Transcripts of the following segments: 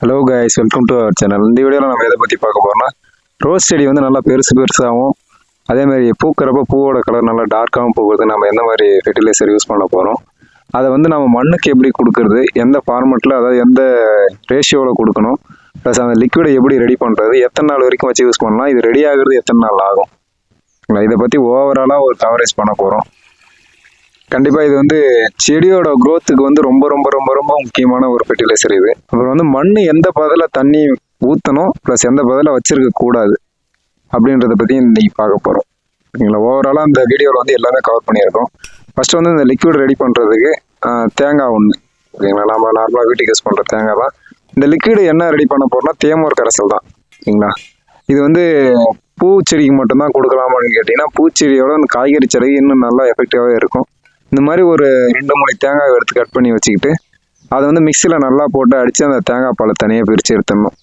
Hello guys welcome to our channel இந்த வீடியோவில் நம்ம எதை பற்றி பார்க்க போகிறோம்னா ரோஸ் செடி வந்து நல்லா பெருசு பெருசாகவும் அதே மாதிரி பூக்கிறப்ப பூவோட கலர் நல்லா டார்க்காகவும் போகிறது நம்ம எந்த மாதிரி ஃபெர்டிலைசர் யூஸ் பண்ண போகிறோம் அதை வந்து நம்ம மண்ணுக்கு எப்படி கொடுக்கறது எந்த ஃபார்மெட்டில் அதாவது எந்த ரேஷியோவில் கொடுக்கணும் ப்ளஸ் அந்த லிக்விடை எப்படி ரெடி பண்ணுறது எத்தனை நாள் வரைக்கும் வச்சு யூஸ் பண்ணலாம் இது ரெடி ஆகுறது எத்தனை நாள் ஆகும். இதை பற்றி ஓவராலாக ஒரு கவரேஜ் பண்ண போகிறோம் கண்டிப்பாக இது வந்து செடியோட குரோத்துக்கு வந்து ரொம்ப ரொம்ப ரொம்ப ரொம்ப முக்கியமான ஒரு ஃபெர்டிலைசர் இது. அப்புறம் வந்து மண் எந்த பதத்தில் தண்ணி ஊற்றணும் ப்ளஸ் எந்த பதத்தில் வச்சிருக்க கூடாது அப்படின்றத பற்றி இன்னைக்கு பார்க்க போகிறோம் ஓகேங்களா? ஓவராலாக அந்த வீடியோவில் வந்து எல்லாமே கவர் பண்ணியிருக்கோம். ஃபர்ஸ்ட் வந்து இந்த லிக்விட் ரெடி பண்ணுறதுக்கு தேங்காய் ஒன்று ஓகேங்களா? நம்ம நார்மலாக வீட்டுக்கு யூஸ் பண்ணுற தேங்காய் தான். இந்த லிக்விடு என்ன ரெடி பண்ண போகிறோம்னா தேமூர் கரைசல் தான். ஓகேங்களா? இது வந்து பூச்செடிக்கு மட்டும்தான் கொடுக்கலாமான்னு கேட்டிங்கன்னா பூச்செடியோட அந்த காய்கறி செடிக்கு இன்னும் நல்லா எஃபெக்டிவாகவே இருக்கும். இந்த மாதிரி ஒரு ரெண்டு மூணு தேங்காய் எடுத்து கட் பண்ணி வச்சுக்கிட்டு அதை வந்து மிக்சியில் நல்லா போட்டு அடித்து அந்த தேங்காய் பாலை தனியாக பிரித்து எடுத்துடணும்.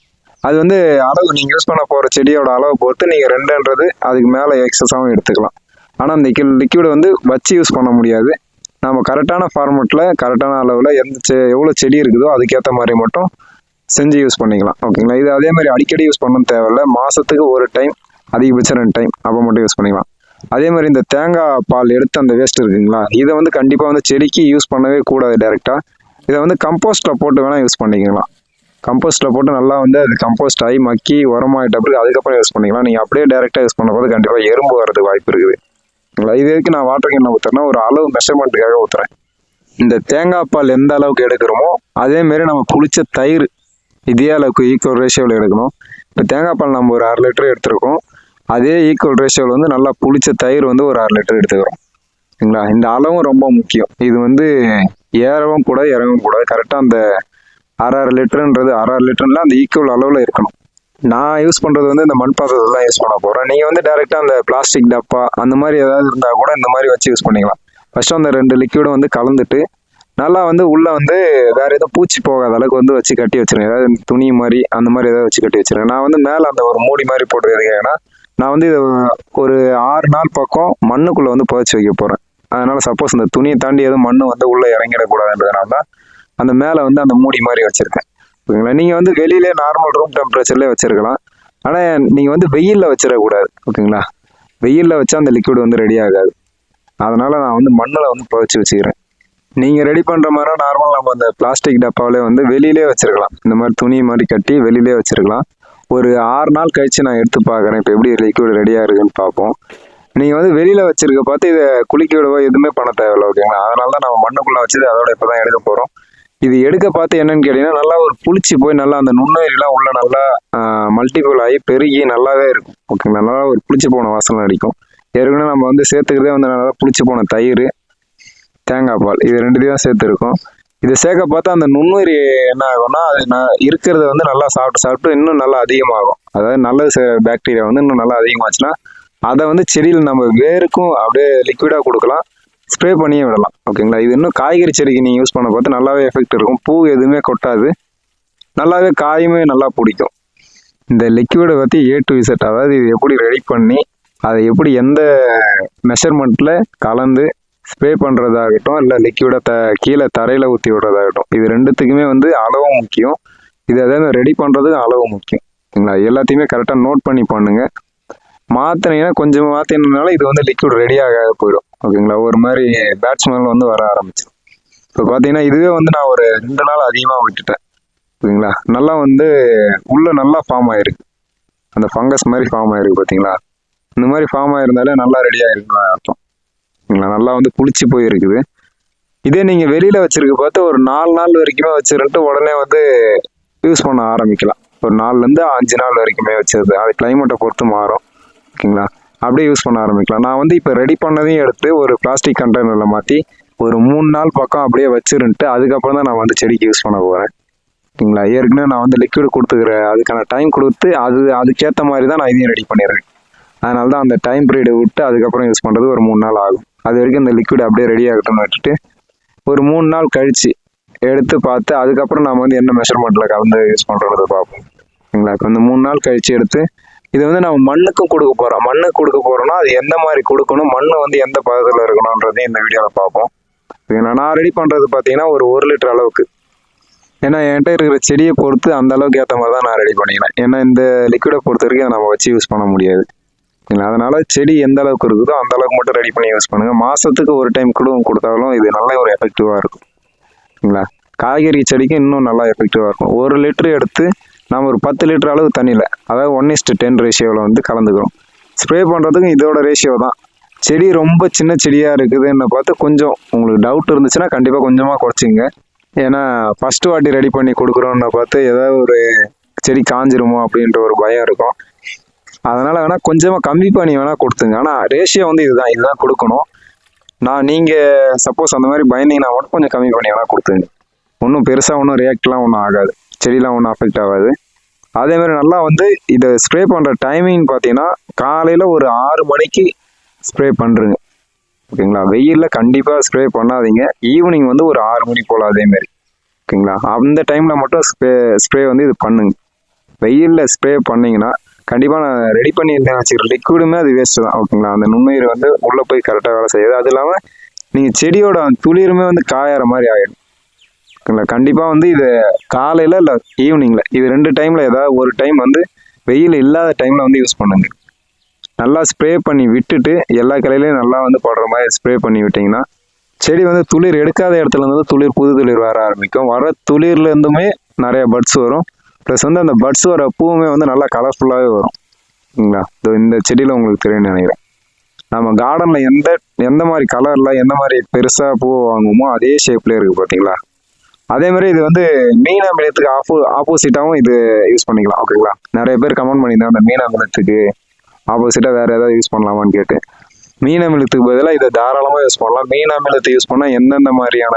அது வந்து அளவு நீங்கள் யூஸ் பண்ண போகிற செடியோட அளவை பொறுத்து நீங்கள் ரெண்டுன்றது அதுக்கு மேலே எக்ஸஸாகவும் எடுத்துக்கலாம். ஆனால் அந்த லிக்விட் வந்து வச்சு யூஸ் பண்ண முடியாது. நம்ம கரெக்டான ஃபார்மெட்டில் கரெக்டான அளவில் எந்த செ எவ்வளோ செடி இருக்குதோ அதுக்கேற்ற மாதிரி மட்டும் செஞ்சு யூஸ் பண்ணிக்கலாம். ஓகேங்களா இது அதே மாதிரி அடிக்கடி யூஸ் பண்ணணும் தேவையில்ல. மாதத்துக்கு ஒரு டைம் அதிகபட்சம் ரெண்டு டைம் அப்போ மட்டும் யூஸ் பண்ணிக்கலாம். அதே மாதிரி இந்த தேங்காய் பால் எடுத்து அந்த வேஸ்ட் இருக்குங்களா? இதை வந்து கண்டிப்பாக வந்து செடிக்கு யூஸ் பண்ணவே கூடாது டேரெக்டாக இதை வந்து கம்போஸ்ட்டில் போட்டு வேணால் யூஸ் பண்ணிக்கலாம். கம்போஸ்ட்டில் போட்டு நல்லா வந்து அது கம்போஸ்ட் ஆகி மக்கி உரமாயிட்ட பிறகு அதுக்கப்புறம் யூஸ் பண்ணிக்கலாம். நீங்கள் அப்படியே டேரெக்டாக யூஸ் பண்ணும்போது கண்டிப்பாக எறும்பு வரதுக்கு வாய்ப்பு இருக்குது. இது வரைக்கும் நான் வாட்டர் கேன் ஊற்றுறேன்னா ஒரு அளவு மெஷர்மெண்ட்டுக்காக ஊற்றுறேன் இந்த தேங்காய் பால் எந்த அளவுக்கு எடுக்கிறோமோ அதேமாரி நம்ம புளிச்ச தயிர் இதே அளவுக்கு ஈக்குவல் ரேஷியோவில் எடுக்கணும். இப்போ தேங்காய் பால் நம்ம ஒரு அரை லிட்டர் எடுத்திருக்கோம். அதே ஈக்குவல் ரேஷியோவில் வந்து நல்லா புளிச்ச தயிர் வந்து ஒரு அரை லிட்டர் எடுத்துக்கிறோம். சரிங்களா? இந்த அளவும் ரொம்ப முக்கியம். இது வந்து ஏறவும் கூட இறங்கவும் கூடாது கரெக்டாக அந்த அரை அரை லிட்டருன்றது அரை அரை லிட்டர்லாம் அந்த ஈக்குவல் அளவில் இருக்கணும். நான் யூஸ் பண்ணுறது வந்து இந்த மண் பாத்திரத்தில் தான் யூஸ் பண்ண போகிறேன் நீங்கள் வந்து டேரெக்டாக அந்த பிளாஸ்டிக் டப்பா அந்த மாதிரி ஏதாவது இருந்தால் கூட இந்த மாதிரி வச்சு யூஸ் பண்ணிக்கலாம். ஃபஸ்ட்டு அந்த ரெண்டு லிக்விடும் வந்து கலந்துட்டு நல்லா வந்து உள்ளே வந்து வேறு எதுவும் பூச்சி போகாத அளவுக்கு வந்து வச்சு கட்டி வச்சுருங்க. ஏதாவது துணி மாதிரி அந்த மாதிரி ஏதாவது வச்சு கட்டி வச்சிருங்க. நான் வந்து மேலே அந்த ஒரு மூடி மாதிரி போட்டு எதுக்காகனா நான் வந்து இது ஒரு ஆறு நாள் பக்கம் மண்ணுக்குள்ளே வந்து புதைச்சி வைக்க போகிறேன் அதனால் சப்போஸ் இந்த துணியை தாண்டி எதுவும் மண் வந்து உள்ளே இறங்கிடக்கூடாதுன்றதுனால தான் அந்த மேலே வந்து அந்த மூடி மாதிரி வச்சுருக்கேன். ஓகேங்களா? நீங்கள் வந்து வெளியிலே நார்மல் ரூம் டெம்பரேச்சர்லேயே வச்சுருக்கலாம். ஆனால் நீங்கள் வந்து வெயிலில் வச்சிடக்கூடாது. ஓகேங்களா? வெயிலில் வச்சா அந்த லிக்விட் வந்து ரெடி ஆகாது. அதனால் நான் வந்து மண்ணில் வந்து புதைச்சி வச்சுக்கிறேன். நீங்கள் ரெடி பண்ணுற மாதிரி நார்மல் நம்ம அந்த பிளாஸ்டிக் டப்பாவிலே வந்து வெளியிலே வச்சிருக்கலாம். இந்த மாதிரி துணி மாதிரி கட்டி வெளியிலே வச்சிருக்கலாம். ஒரு ஆறு நாள் கழிச்சு நான் எடுத்து பார்க்குறேன். இப்போ எப்படி லிக்விட் ரெடியாக இருக்குன்னு பார்ப்போம். நீங்கள் வந்து வெளியில் வச்சிருக்க பார்த்து இதை குளிக்க விடவோ எதுவுமே பண்ண தேவையில்ல ஓகேங்களா அதனால தான் நம்ம மண்ணுக்குள்ளே வச்சது அதோட இப்போ தான் எடுக்க போகிறோம் இது எடுக்க பார்த்து என்னன்னு கேட்டிங்கன்னா நல்லா ஒரு புளிச்சு போய் நல்லா அந்த நுண்ணுயிரிலாம் உள்ள நல்லா மல்டிபிள் ஆகி பெருகி நல்லாவே இருக்கும் ஓகேங்களா நல்லா ஒரு புளிச்சு போன வாசனை அடிக்கும். ஏற்கனவே நம்ம வந்து சேர்த்துக்கிறதே வந்து நல்லா புளிச்சு போன தயிர் தேங்காய் பால் இது ரெண்டுத்தையும் சேர்த்துருக்கோம். இதை சேர்க்க பார்த்தா அந்த நுண்ணுயிரி என்ன ஆகும்னா அது நான் இருக்கிறத வந்து நல்லா சாப்பிட்டு சாப்பிட்டு இன்னும் நல்லா அதிகமாகும். அதாவது நல்ல பாக்டீரியா வந்து இன்னும் நல்லா அதிகமாச்சுன்னா அதை வந்து செடியில் நம்ம வேருக்கும் அப்படியே லிக்விடாக கொடுக்கலாம். ஸ்ப்ரே பண்ணியே விடலாம். ஓகேங்களா? இது இன்னும் காய்கறி செடிக்கு நீங்கள் யூஸ் பண்ண பார்த்து நல்லாவே எஃபெக்ட் இருக்கும். பூ எதுவுமே கொட்டாது. நல்லாவே காயுமே நல்லா பிடிக்கும். இந்த லிக்விடை பற்றி ஏ டு இசட் அதாவது இது எப்படி ரெடி பண்ணி அதை எப்படி எந்த மெஷர்மெண்ட்டில் கலந்து ஸ்ப்ரே பண்ணுறதாகட்டும் இல்லை லிக்யூடை த கீழே தரையில் ஊற்றி விடுறதாகட்டும். இது ரெண்டுத்துக்குமே வந்து அளவும் முக்கியம். இது எதாவது ரெடி பண்ணுறதுக்கு அளவு முக்கியம். சரிங்களா? எல்லாத்தையுமே கரெக்டாக நோட் பண்ணி பண்ணுங்க. மாற்றினீங்கன்னா கொஞ்சம் மாற்றினால இது வந்து லிக்விட் ரெடி ஆக போயிடும். ஓகேங்களா? ஒரு மாதிரி பேட்ஸ்மேன் வந்து வர ஆரம்பிச்சிடும் இப்போ பார்த்தீங்கன்னா இதுவே வந்து நான் ஒரு ரெண்டு நாள் அதிகமாக விட்டுட்டேன். ஓகேங்களா நல்லா வந்து உள்ளே நல்லா ஃபார்ம் ஆயிருக்கு. அந்த ஃபங்கஸ் மாதிரி ஃபார்ம் ஆயிருக்கு பார்த்தீங்களா இந்த மாதிரி ஃபார்ம் ஆயிருந்தாலே நல்லா ரெடி ஆயிருக்குன்னு அர்த்தம். ஓகேங்களா நல்லா வந்து புளிச்சு போயிருக்குது. இதே நீங்கள் வெளியில் வச்சிருக்க பார்த்து ஒரு நாலு நாள் வரைக்குமே வச்சிருந்துட்டு உடனே வந்து யூஸ் பண்ண ஆரம்பிக்கலாம். ஒரு நாலுலேருந்து அஞ்சு நாள் வரைக்குமே வச்சிருது. அது கிளைமேட்டை பொறுத்து மாறும். ஓகேங்களா? அப்படியே யூஸ் பண்ண ஆரம்பிக்கலாம். நான் வந்து இப்போ ரெடி பண்ணதையும் எடுத்து ஒரு பிளாஸ்டிக் கண்டெய்னரில் மாற்றி ஒரு மூணு நாள் பக்கம் அப்படியே வச்சிருந்துட்டு அதுக்கப்புறம் தான் நான் வந்து செடிக்கு யூஸ் பண்ண போகிறேன் ஓகேங்களா? ஏற்கனவே நான் வந்து லிக்விட் கொடுத்துக்கிறேன். அதுக்கான டைம் கொடுத்து அது அதுக்கேற்ற மாதிரி தான் நான் இதையும் ரெடி பண்ணிடுறேன். அதனால தான் அந்த டைம் பீரியடை விட்டு அதுக்கப்புறம் யூஸ் பண்ணுறது ஒரு மூணு நாள் ஆகும். அது வரைக்கும் இந்த லிக்விட் அப்படியே ரெடி ஆகட்டும்னு விட்டுட்டு ஒரு மூணு நாள் கழிச்சு எடுத்து பார்த்து அதுக்கப்புறம் நம்ம வந்து என்ன மெஷர்மெண்ட்டில் கலந்து யூஸ் பண்ணுறத பார்ப்போம். சரிங்களா? இப்போ இந்த மூணு நாள் கழிச்சு எடுத்து இது வந்து நம்ம மண்ணுக்கும் கொடுக்க போகிறோம் மண்ணுக்கு கொடுக்க போகிறோம்னா அது எந்த மாதிரி கொடுக்கணும்? மண் வந்து எந்த பதத்தில் இருக்கணுன்றதையும் இந்த வீடியோவில் பார்ப்போம். ஓகேங்களா நான் ரெடி பண்ணுறது பார்த்தீங்கன்னா ஒரு ஒரு லிட்டர் அளவுக்கு. ஏன்னா என்கிட்ட இருக்கிற செடியை பொறுத்து அந்த அளவுக்கு ஏற்ற மாதிரி தான் நான் ரெடி பண்ணிக்கிறேன். ஏன்னா இந்த லிக்விடை பொறுத்த வரைக்கும் அதை நம்ம வச்சு யூஸ் பண்ண முடியாது. சரிங்களா அதனால செடி எந்த அளவுக்கு இருக்குதோ அந்த அளவுக்கு மட்டும் ரெடி பண்ணி யூஸ் பண்ணுங்க. மாசத்துக்கு ஒரு டைம் கூட கொடுத்தாலும் இது நல்ல ஒரு எஃபெக்டிவாக இருக்கும் சரிங்களா காய்கறி செடிக்கு இன்னும் நல்லா எஃபெக்டிவாக இருக்கும். ஒரு லிட்டர் எடுத்து நம்ம ஒரு பத்து லிட்டர் அளவு தண்ணியில் அதாவது ஒன் இஸ்ட் டென் ரேஷியோவில் வந்து கலந்துக்கிறோம். ஸ்ப்ரே பண்ணுறதுக்கும் இதோட ரேஷியோ தான். செடி ரொம்ப சின்ன செடியாக இருக்குதுன்னு பார்த்து கொஞ்சம் உங்களுக்கு டவுட் இருந்துச்சுன்னா கண்டிப்பாக கொஞ்சமாக குறைச்சிங்க ஏன்னா ஃபஸ்ட்டு வாட்டி ரெடி பண்ணி கொடுக்குறோன்னு பார்த்து ஏதாவது ஒரு செடி காஞ்சிருமோ அப்படின்ற ஒரு பயம் இருக்கும். அதனால் வேணால் கொஞ்சமாக கம்மி பண்ணி வேணால் கொடுத்துங்க. ஆனால் ரேஷியோ வந்து இதுதான். இதுதான் கொடுக்கணும். நான் நீங்கள் சப்போஸ் அந்த மாதிரி பயந்தீங்கன்னா மட்டும் கொஞ்சம் கம்மி பண்ணி வேணால் கொடுத்துங்க. ஒன்றும் பெருசாக ஒன்றும் ரியாக்ட்லாம் ஒன்றும் ஆகாது. செடிலாம் ஒன்றும் அஃபெக்ட் ஆகாது. அதே மாதிரி நல்லா வந்து இதை ஸ்ப்ரே பண்ணுற டைமிங் பார்த்தீங்கன்னா காலையில் ஒரு ஆறு மணிக்கு ஸ்ப்ரே பண்ணுறங்க ஓகேங்களா? வெயிலில் கண்டிப்பாக ஸ்ப்ரே பண்ணாதீங்க. ஈவினிங் வந்து ஒரு ஆறு மணி போல் அதேமாரி ஓகேங்களா? அந்த டைமில் மட்டும் ஸ்ப்ரே ஸ்ப்ரே வந்து இது பண்ணுங்க. வெயிலில் ஸ்ப்ரே பண்ணிங்கன்னா கண்டிப்பாக நான் ரெடி பண்ணி வச்சுக்கிற லிக்விடுமே அது வேஸ்ட்டு தான் ஓகேங்களா அந்த நுண்ணுயிர் வந்து உள்ளே போய் கரெக்டாக வேலை செய்யுது. அது இல்லாமல் நீங்கள் செடியோட துளிருமே வந்து காயற மாதிரி ஆகிடும் ஓகேங்களா? கண்டிப்பாக வந்து இது காலையில் இல்லை ஈவினிங்கில் இது ரெண்டு டைமில் ஏதாவது ஒரு டைம் வந்து வெயில் இல்லாத டைமில் வந்து யூஸ் பண்ணுங்க. நல்லா ஸ்ப்ரே பண்ணி விட்டுட்டு எல்லா கிளையிலையும் நல்லா வந்து போடுற மாதிரி ஸ்ப்ரே பண்ணி விட்டிங்கன்னா செடி வந்து துளிர் எடுக்காத இடத்துல இருந்து துளிர் புது துளிர் வர ஆரம்பிக்கும். வர துளிர்ல இருந்துமே நிறைய பட்ஸ் வரும். ப்ளஸ் வந்து அந்த பட்ஸ் வர பூவுமே வந்து நல்லா கலர்ஃபுல்லாகவே வரும். இல்லைங்களா இந்த செடியில் உங்களுக்கு தெரியும்னு நினைக்கிறேன். நம்ம கார்டனில் எந்த எந்த மாதிரி கலரில் எந்த மாதிரி பெருசாக பூ வாங்குவோமோ அதே ஷேப்லேயே இருக்குது பார்த்தீங்களா அதே மாதிரி இது வந்து மீன் அமிலத்துக்கு ஆப்போ ஆப்போசிட்டாகவும் இது யூஸ் பண்ணிக்கலாம் ஓகேங்களா நிறைய பேர் கமெண்ட் பண்ணியிருந்தாங்க அந்த மீன் அமிலத்துக்கு ஆப்போசிட்டாக வேறு ஏதாவது யூஸ் பண்ணலாமான்னு கேட்டு. மீன் அமிலத்துக்கு பதிலாக இதை தாராளமாக யூஸ் பண்ணலாம். மீன் அமிலத்தை யூஸ் பண்ணால் எந்தெந்த மாதிரியான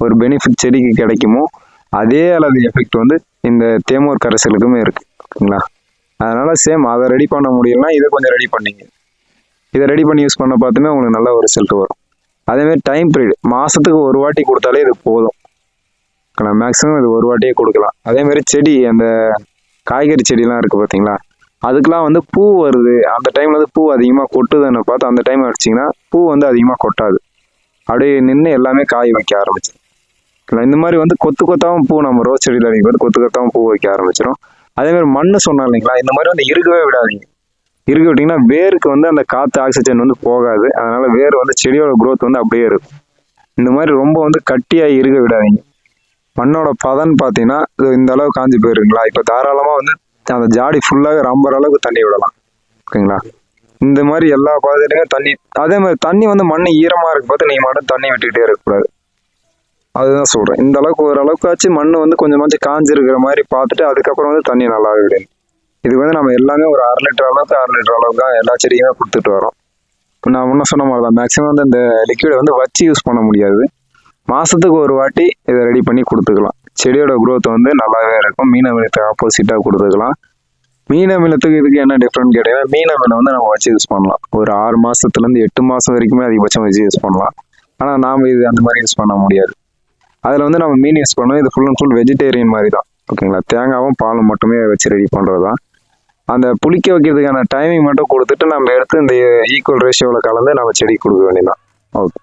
ஒரு பெனிஃபிட் செடிக்கு கிடைக்குமோ அதே அளவு எஃபெக்ட் வந்து இந்த தேமூர் கரைசலுக்குமே இருக்குது ஓகேங்களா அதனால சேம் அதை ரெடி பண்ண முடியலன்னா இதை கொஞ்சம் ரெடி பண்ணிங்க. இதை ரெடி பண்ணி யூஸ் பண்ண பார்த்துமே உங்களுக்கு நல்ல ஒரு ரிசல்ட் வரும். அதேமாதிரி டைம் பீரியட் மாதத்துக்கு ஒரு வாட்டி கொடுத்தாலே இது போதும். மேக்ஸிமம் இது ஒரு வாட்டியே கொடுக்கலாம். அதேமாதிரி செடி அந்த காய்கறி செடிலாம் இருக்குது பார்த்தீங்களா? அதுக்கெலாம் வந்து பூ வருது. அந்த டைமில் வந்து பூ அதிகமாக கொட்டுதுன்னு பார்த்து அந்த டைம் அடிச்சிங்கன்னா பூ வந்து அதிகமாக கொட்டாது. அப்படியே நின்று எல்லாமே காய் வைக்க ஆரம்பிச்சு இல்லை இந்த மாதிரி வந்து கொத்து கொத்தாவும் பூ நம்ம ரோஸ் செடியில் வந்து கொத்து கொத்தாவும் பூ வைக்க ஆரம்பிச்சிடும் அதேமாதிரி மண் சொன்னோம் இல்லைங்களா? இந்த மாதிரி வந்து இருக்கவே விடாதீங்க. இருக்க விட்டிங்கன்னா வேருக்கு வந்து அந்த காற்று ஆக்சிஜன் வந்து போகாது. அதனால வேர் வந்து செடியோட குரோத் வந்து அப்படியே இருக்கும். இந்த மாதிரி ரொம்ப வந்து கட்டியாக இருக்க விடாதீங்க. மண்ணோட பதன் பார்த்தீங்கன்னா இந்த அளவு காஞ்சி போயிருங்களா இப்போ தாராளமாக வந்து அந்த ஜாடி ஃபுல்லாக ரொம்ப அளவுக்கு தண்ணி விடலாம். ஓகேங்களா? இந்த மாதிரி எல்லா பாதையிலையும் தண்ணி அதே மாதிரி தண்ணி வந்து மண் ஈரமாக இருக்கு பார்த்து நீங்கள் மட்டும் தண்ணி விட்டுக்கிட்டே இருக்கக்கூடாது. அதுதான் சொல்கிறேன் இந்த அளவுக்கு ஓரளவுக்காச்சும் மண் வந்து கொஞ்சமாச்சும் காஞ்சிருக்கிற மாதிரி பார்த்துட்டு அதுக்கப்புறம் வந்து தண்ணி நல்லா விடணும் இதுக்கு வந்து நம்ம எல்லாமே ஒரு அரை லிட்டர் அளவுக்கு அரை லிட்டர் அளவுக்கு தான் எல்லா செடியுமே கொடுத்துட்டு வரோம். இப்போ நான் முன்ன சொன்ன மாதிரி தான் மேக்ஸிமம் வந்து இந்த லிக்விடை வந்து வச்சு யூஸ் பண்ண முடியாது. மாதத்துக்கு ஒரு வாட்டி இதை ரெடி பண்ணி கொடுத்துக்கலாம். செடியோட குரோத் வந்து நல்லாவே இருக்கும். மீன் அமிலத்துக்கு ஆப்போசிட்டாக கொடுத்துக்கலாம். மீன் அமிலத்துக்கு இதுக்கு என்ன டிஃப்ரெண்ட் கேட்டீங்கன்னா மீன் அமிலம் வந்து நம்ம வச்சு யூஸ் பண்ணலாம். ஒரு ஆறு மாதத்துலேருந்து எட்டு மாதம் வரைக்குமே அதிகபட்சம் வச்சு யூஸ் பண்ணலாம். ஆனால் நாம் இது அந்த மாதிரி யூஸ் பண்ண முடியாது. அதில் வந்து நம்ம மீன் யூஸ் பண்ணுவோம் இது ஃபுல் அண்ட் ஃபுல் வெஜிடேரியன் மாதிரி தான் ஓகேங்களா? தேங்காவும் பாலும் மட்டுமே வச்சு ரெடி பண்ணுறது தான் அந்த புளிக்க வைக்கிறதுக்கான டைமிங் மட்டும் கொடுத்துட்டு நம்ம எடுத்து இந்த ஈக்குவல் ரேஷியோவில் கலந்து நம்ம செடி கொடுக்க வேண்டியதான் ஓகே